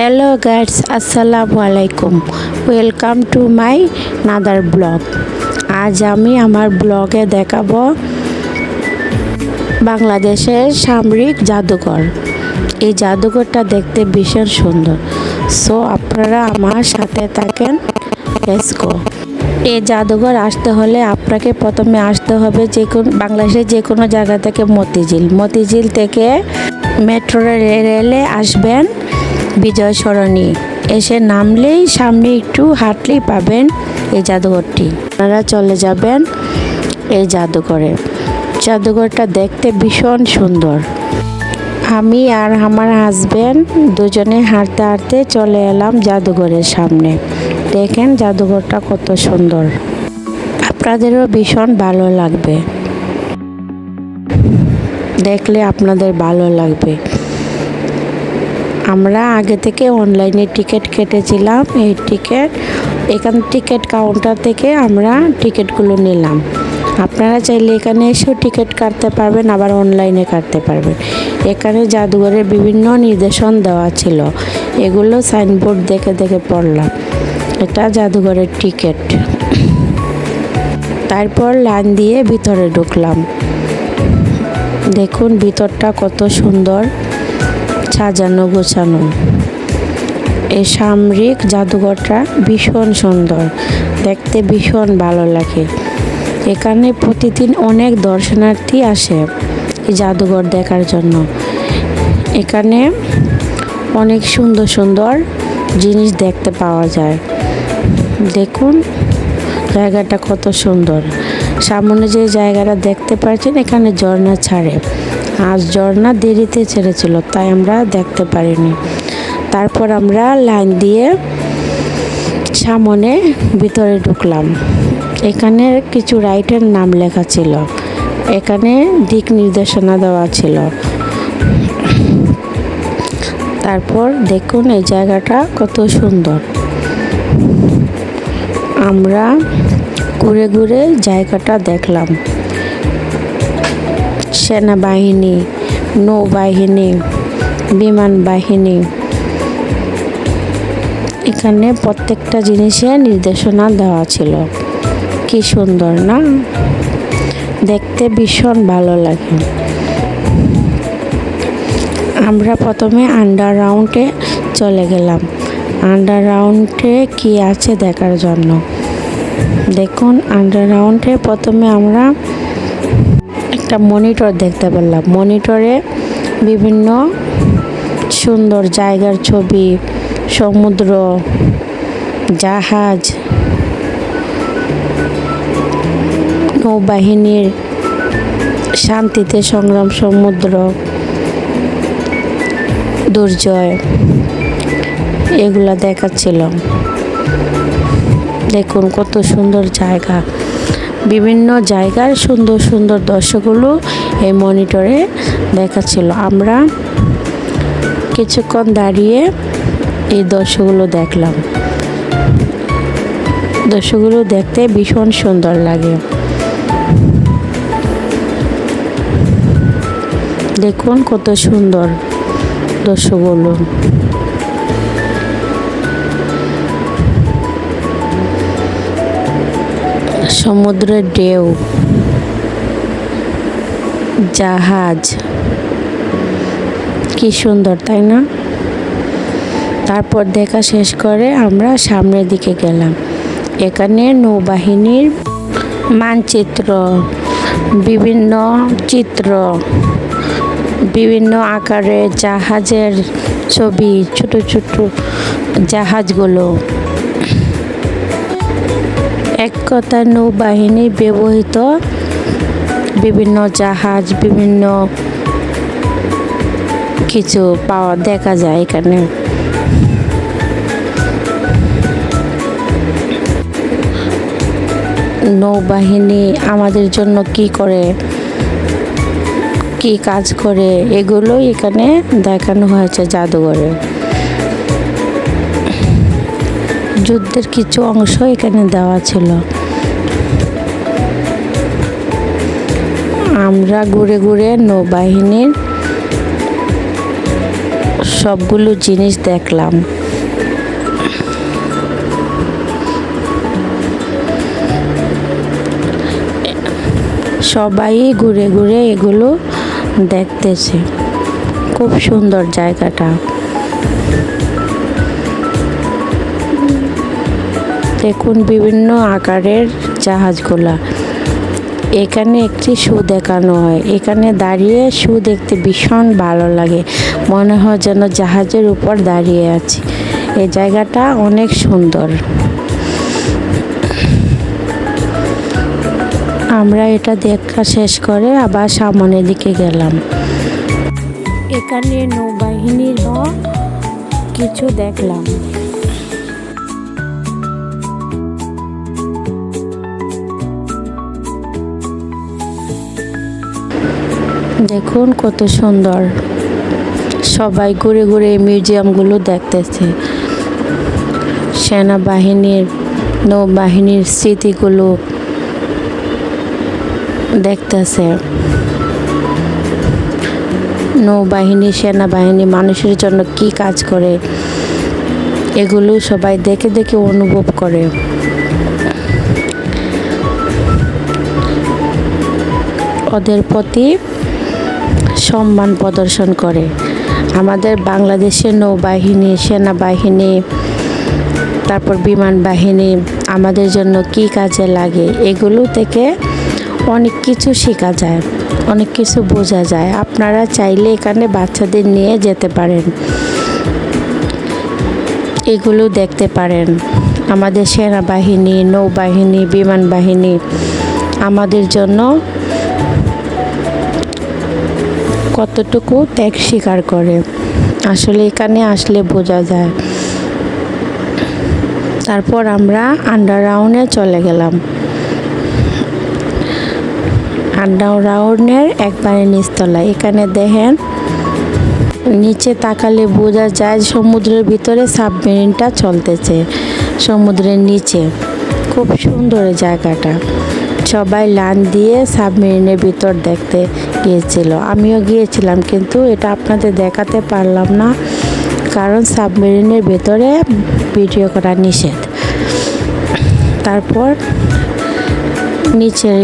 Hello guys আসসালামু আলাইকুম welcome to my another blog আজ আমি আমার ব্লগে দেখাবো বাংলাদেশের সামরিক জাদুঘর। এই জাদুঘরটা দেখতে ভীষণ সুন্দর। সো আপনারা আমার সাথে থাকেন। লেসকো এই জাদুঘর আসতে হলে আপনাকে প্রথমে আসতে হবে যে কোন, বাংলাদেশের যে কোনো জায়গা থেকে মতিঝিল। মতিঝিল থেকে মেট্রো রেলে আসবেন। বিজয় সরণি। এসে নামলেই সামনে একটু হাঁটলেই পাবেন এই জাদুঘরটি। আপনারা চলে যাবেন এই জাদুঘরে। জাদুঘরটা দেখতে ভীষণ সুন্দর। আমি আর আমার হাজব্যান্ড দুজনে হাঁটতে হাঁটতে চলে এলাম জাদুঘরের সামনে। দেখেন জাদুঘরটা কত সুন্দর। আপনাদেরও ভীষণ ভালো লাগবে। দেখলে আপনাদের ভালো লাগবে। আমরা আগে থেকে অনলাইনে টিকিট কেটেছিলাম। এই টিকিট এখান টিকিট কাউন্টার থেকে আমরা টিকিটগুলো নিলাম। আপনারা চাইলে এখানে এসেও টিকিট কাটতে পারবেন, আবার অনলাইনে কাটতে পারবেন। এখানে জাদুঘরের বিভিন্ন নির্দেশন দেওয়া ছিল। এগুলো সাইনবোর্ড দেখে দেখে পড়লাম। এটা জাদুঘরের টিকিট তারপর লাইন দিয়ে ভিতরে ঢুকলাম। দেখুন ভিতরটা কত সুন্দর। সাজানো গোছানো। এই সামরিক জাদুঘরটা ভীষণ সুন্দর, দেখতে ভীষণ ভালো লাগে। এখানে প্রতিদিন অনেক দর্শনার্থী আসে এই জাদুঘর দেখার জন্য। এখানে অনেক সুন্দর সুন্দর জিনিস দেখতে পাওয়া যায়। দেখুন, জায়গাটা কত সুন্দর। সামনে যে জায়গাটা দেখতে পাচ্ছেন, এখানে ঝর্ণা ছাড়ে। আজ ঝর্ণা দেরিতে ছেড়েছিল, তাই আমরা দেখতে পারিনি। তারপর আমরা লাইন দিয়ে সামনে ভিতরে ঢুকলাম। এখানে কিছু রাইটের নাম লেখা ছিল। এখানে দিক নির্দেশনা দেওয়া ছিল। তারপর দেখুন এই জায়গাটা কত সুন্দর। আমরা ঘুরে ঘুরে জায়গাটা দেখলাম। সেনাবাহিনী, নৌবাহিনী বিমান বাহিনী এখানে প্রত্যেকটা জিনিসের নির্দেশনা দেওয়া ছিল। কি সুন্দর, না? দেখতে ভীষণ ভালো লাগে। আমরা প্রথমে আন্ডার রাউন্ডে চলে গেলাম। আন্ডার রাউন্ডে কি আছে দেখার জন্য? দেখুন আন্ডার রাউন্ডে প্রথমে আমরা একটা মনিটর দেখতে পেলাম। মনিটরে বিভিন্ন সুন্দর জায়গার ছবি, সমুদ্র, জাহাজ, নৌবাহিনীর শান্তিতে সংগ্রাম, সমুদ্র, দুর্জয়, এগুলা দেখাচ্ছিল দেখুন কত সুন্দর জায়গা। বিভিন্ন জায়গার সুন্দর সুন্দর দৃশ্যগুলো এই মনিটরে দেখাচ্ছিল। আমরা কিছুক্ষণ দাঁড়িয়ে এই দৃশ্যগুলো দেখলাম। দৃশ্যগুলো দেখতে ভীষণ সুন্দর লাগে। দেখুন কত সুন্দর দৃশ্যগুলো সমুদ্রের ঢেউ, জাহাজ। কি সুন্দর, তাই না? তারপর দেখা শেষ করে আমরা সামনের দিকে গেলাম। এখানে নৌবাহিনীর মানচিত্র, বিভিন্ন চিত্র, বিভিন্ন আকারে জাহাজের ছবি, ছোট ছোট জাহাজগুলো। এক কথা নৌবাহিনী ব্যবহৃত বিভিন্ন জাহাজ, বিভিন্ন কিছু পাওয়া দেখা যায় এখানে। নৌবাহিনী আমাদের জন্য কি করে, কি কাজ করে, এগুলোই এখানে দেখানো হয়েছে জাদুঘরে। যুদ্ধের কিছু অংশ এখানে দেওয়া ছিল। আমরা ঘুরে ঘুরে নৌবাহিনীর সবগুলো জিনিস দেখলাম। সবাই ঘুরে ঘুরে এগুলো দেখতেছে। খুব সুন্দর জায়গাটা। দেখুন বিভিন্ন আকারের জাহাজগুলা। এখানে একটি শু দেখানো হয়। এখানে দাঁড়িয়ে শু দেখতে ভীষণ ভালো লাগে। মনে হয় যেন জাহাজের উপর দাঁড়িয়ে আছি। এই জায়গাটা অনেক সুন্দর। আমরা এটা দেখা শেষ করে আবার সামনের দিকে গেলাম। এখানে নৌবাহিনীর কিছু দেখলাম। দেখুন কত সুন্দর। সবাই ঘুরে ঘুরে এই মিউজিয়ামগুলো দেখতেছে। সেনাবাহিনীর, নৌবাহিনীর স্মৃতিগুলো দেখতেছে। নৌবাহিনী, সেনাবাহিনী মানুষের জন্য কি কাজ করে, এগুলো সবাই দেখে দেখে অনুভব করে। ওদের প্রতি সম্মান প্রদর্শন করে। আমাদের বাংলাদেশের নৌবাহিনী, সেনাবাহিনী, তারপর বিমান বাহিনী আমাদের জন্য কি কাজে লাগে, এগুলো থেকে অনেক কিছু শেখা যায়, অনেক কিছু বোঝা যায়। আপনারা চাইলে এখানে বাচ্চাদের নিয়ে যেতে পারেন। এগুলো দেখতে পারেন। আমাদের সেনাবাহিনী, নৌবাহিনী, বিমান বাহিনী আমাদের জন্য কতটুকু ত্যাগ স্বীকার করে। আসলে এখানে আসলে বোঝা যায়। তারপর আমরা আন্ডারগ্রাউন্ডে চলে গেলাম। আন্ডারগ্রাউন্ডের একবারে নিচতলায়। এখানে দেখেন, নিচে তাকালে বোঝা যায় সমুদ্রের ভিতরে সাবমেরিনটা চলতেছে। সমুদ্রের নিচে। খুব সুন্দর জায়গাটা। সবাই লান দিয়ে সাবমেরিনের ভিতর দেখতে গিয়েছিল। আমিও গিয়েছিলাম, কিন্তু এটা আপনাদের দেখাতে পারলাম না, কারণ সাবমেরিনের ভেতরে ভিডিও করা নিষেধ। তারপর নিচের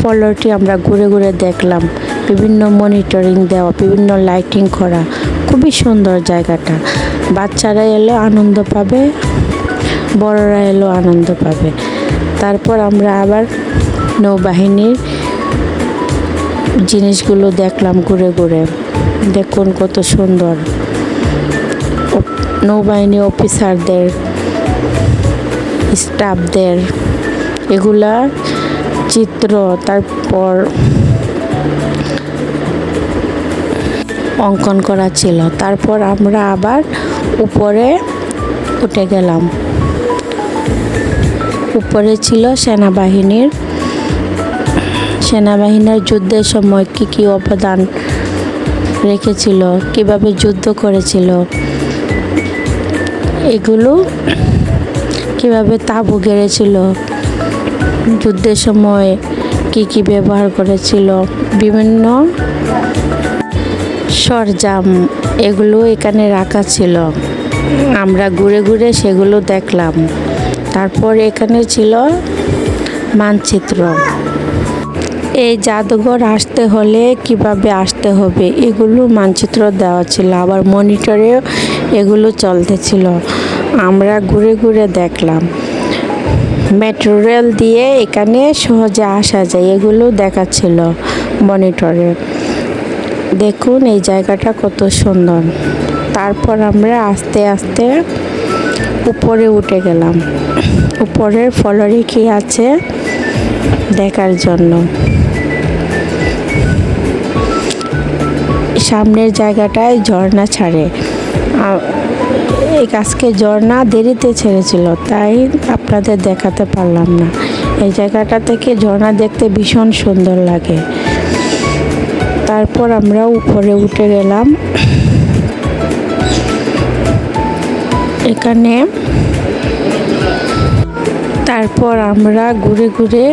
ফ্লোরটি আমরা ঘুরে ঘুরে দেখলাম, বিভিন্ন মনিটরিং দেওয়া, বিভিন্ন লাইটিং করা, খুবই সুন্দর জায়গাটা। বাচ্চারা এলো, আনন্দ পাবে, বড়রা এলো, আনন্দ পাবে। তারপর আমরা আবার নৌবাহিনীর জিনিসগুলো দেখলাম ঘুরে ঘুরে। দেখুন কত সুন্দর। নৌবাহিনী অফিসারদের, স্টাফদের, এগুলা চিত্র, তারপর অঙ্কন করা ছিল। তারপর আমরা আবার উপরে উঠে গেলাম। উপরে ছিল সেনাবাহিনীর সেনাবাহিনীর যুদ্ধের সময় কি কি অবদান রেখেছিল, কীভাবে যুদ্ধ করেছিল, এগুলো কীভাবে তাঁবু গেড়েছিল, যুদ্ধের সময় কি কি ব্যবহার করেছিল, বিভিন্ন সরজাম এগুলো এখানে রাখা ছিল। আমরা ঘুরে ঘুরে সেগুলো দেখলাম। তারপর এখানে ছিল মানচিত্র। এই জাদুঘর আসতে হলে কীভাবে আসতে হবে? এগুলো মানচিত্র দেওয়া ছিল, আবার মনিটরেও এগুলো চলতেছিল আমরা ঘুরে ঘুরে দেখলাম। মেট্রো রেল দিয়ে এখানে সহজে আসা যায়, এগুলো দেখাচ্ছিল মনিটরে। দেখুন এই জায়গাটা কত সুন্দর। তারপর আমরা আস্তে আস্তে উপরে উঠে গেলাম। উপরের ফলরে কি আছে? দেখার জন্য। সামনের জায়গাটায় ঝর্ণা ছাড়ে। এই গাছকে ঝর্ণা দেরিতে ছেড়েছিল, তাই আপনাদের দেখাতে পারলাম না। এই জায়গাটা থেকে ঝর্ণা দেখতে ভীষণ সুন্দর লাগে। তারপর আমরা উপরে উঠে গেলাম। এখানে তারপর আমরা ঘুরে ঘুরে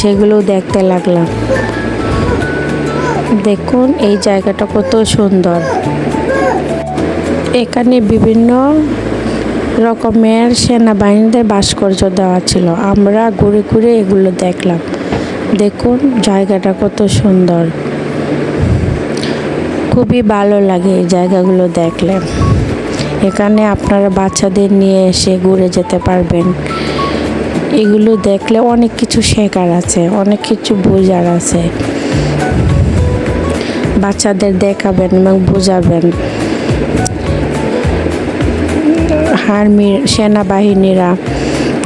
সেগুলো দেখতে লাগলাম। দেখুন, এই জায়গাটা কত সুন্দর। এখানে বিভিন্ন রকমের সেনাবাহিনীদের ভাস্কর্য দেওয়া ছিল। আমরা ঘুরে ঘুরে এগুলো দেখলাম। দেখুন, জায়গাটা কত সুন্দর। খুবই ভালো লাগে এই জায়গাগুলো দেখলে। এখানে আপনারা বাচ্চাদের নিয়ে এসে ঘুরে যেতে পারবেন। এগুলো দেখলে অনেক কিছু শেখার আছে, অনেক কিছু বোঝার আছে। বাচ্চাদের দেখাবেন এবং বোঝাবেন। আর্মির সেনাবাহিনীরা,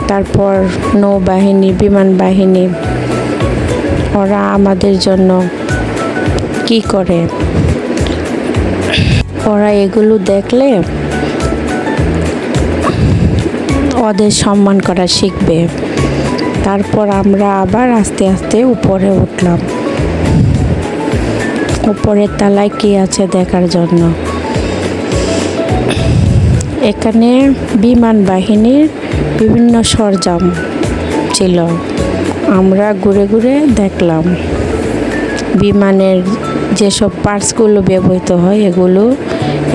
তারপর নৌবাহিনী, বিমান বাহিনী, ওরা আমাদের জন্য কি করে? ওরা এগুলো দেখলে ওদের সম্মান করা শিখবে। তারপর আমরা আবার আস্তে আস্তে উপরে উঠলাম। উপরের তলায় কি আছে দেখার জন্য? এখানে বিমান বাহিনীর বিভিন্ন সরঞ্জাম ছিল। আমরা ঘুরে ঘুরে দেখলাম, বিমানের যেসব পার্টসগুলো ব্যবহৃত হয় এগুলো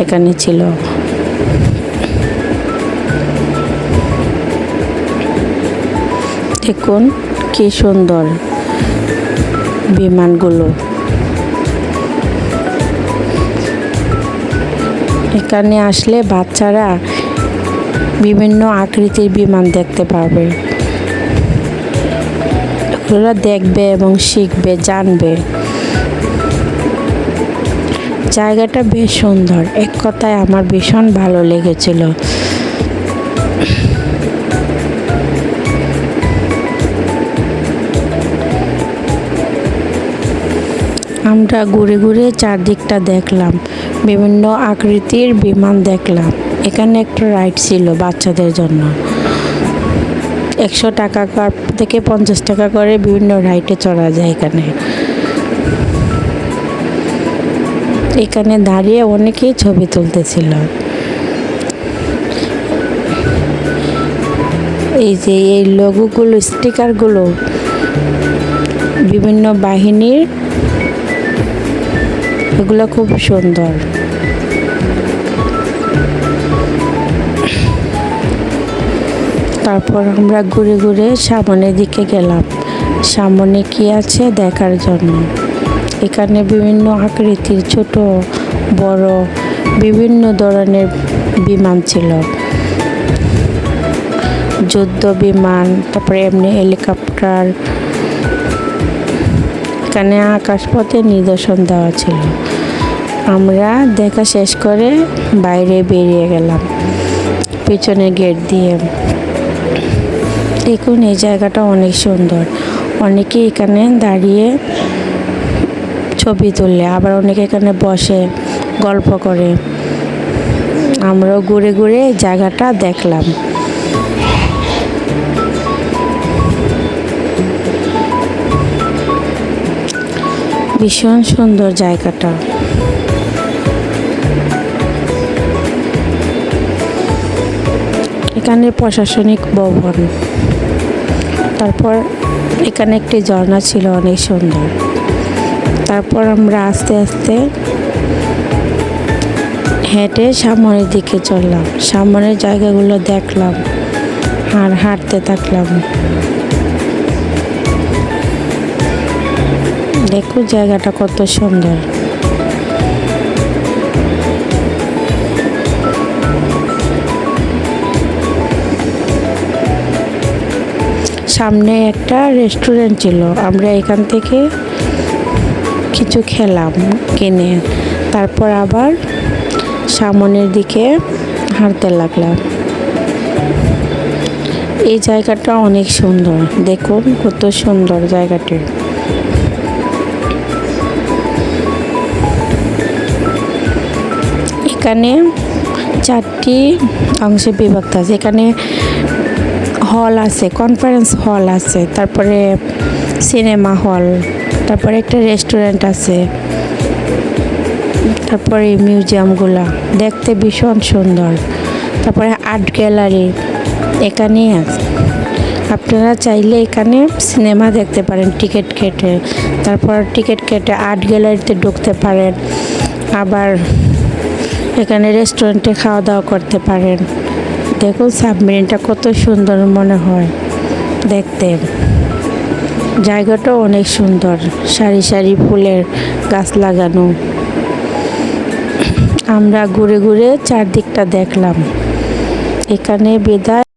এখানে ছিল। দেখুন কি সুন্দর বিমানগুলো। এখানে আসলে বাচ্চারা বিভিন্ন আকৃতির বিমান দেখতে পাবে। ওরা দেখবে এবং শিখবে, জানবে। জায়গাটা বেশ সুন্দর। এক কথায় আমার ভীষণ ভালো লেগেছিল। আমরা ঘুরে ঘুরে চারদিকটা দেখলাম। বিভিন্ন আকৃতির বিমান দেখলাম। এখানে একটা রাইড ছিল বাচ্চাদের জন্য। একশো টাকা থেকে পঞ্চাশ টাকা করে বিভিন্ন রাইডে চড়া যায় এখানে। এখানে দাঁড়িয়ে অনেকেই ছবি তুলতেছিল। এই যে এই লোগোগুলো স্টিকারগুলো বিভিন্ন বাহিনীর এগুলো খুব সুন্দর। তারপর আমরা ঘুরে ঘুরে সামনের দিকে গেলাম। সামনে কি আছে দেখার জন্য? এখানে বিভিন্ন আকৃতির ছোট, বড়, বিভিন্ন ধরনের বিমান ছিল। যুদ্ধ বিমান, তারপরে এমনি হেলিকপ্টার এখানে আকাশপথে নিদর্শন দেওয়া ছিল। আমরা দেখা শেষ করে বাইরে বেরিয়ে গেলাম, পিছনে গেট দিয়ে। দেখুন, এই জায়গাটা অনেক সুন্দর। অনেকে এখানে দাঁড়িয়ে ছবি তুললে আবার অনেকে এখানে বসে গল্প করে। আমরাও ঘুরে ঘুরে জায়গাটা দেখলাম। ভীষণ সুন্দর জায়গাটা। এখানে প্রশাসনিক ভবন। তারপর এখানে একটি ঝর্ণা ছিল অনেক সুন্দর। তারপর আমরা আস্তে আস্তে হেঁটে সামনের দিকে চললাম। সামনের জায়গাগুলো দেখলাম আর হাঁটতে থাকলাম। দেখো জায়গাটা কত সুন্দর। সামনে একটা রেস্টুরেন্ট ছিল। আমরা এখান থেকে কিছু খেলাম, কিনে। তারপর আবার সামনের দিকে হাঁটতে লাগলাম। এই জায়গাটা অনেক সুন্দর। দেখুন কত সুন্দর জায়গাটি। এখানে চারটি অংশে বিভক্ত আছে। এখানে হল আছে কনফারেন্স হল আছে, তারপরে সিনেমা হল তারপরে একটা রেস্টুরেন্ট আছে, তারপরে মিউজিয়ামগুলা দেখতে ভীষণ সুন্দর। তারপরে আর্ট গ্যালারি এখানেই আছে। আপনারা চাইলে এখানে সিনেমা দেখতে পারেন টিকিট কেটে। তারপর টিকিট কেটে আর্ট গ্যালারিতে ঢুকতে পারেন। আবার এখানে রেস্টুরেন্টে খাওয়া দাওয়া করতে পারেন। দেখুন সাবমেরিনটা কত সুন্দর মনে হয়। দেখতে। জায়গাটা অনেক সুন্দর। সারি সারি ফুলের গাছ লাগানো। আমরা ঘুরে ঘুরে চারদিকটা দেখলাম। এখানে বিদায়।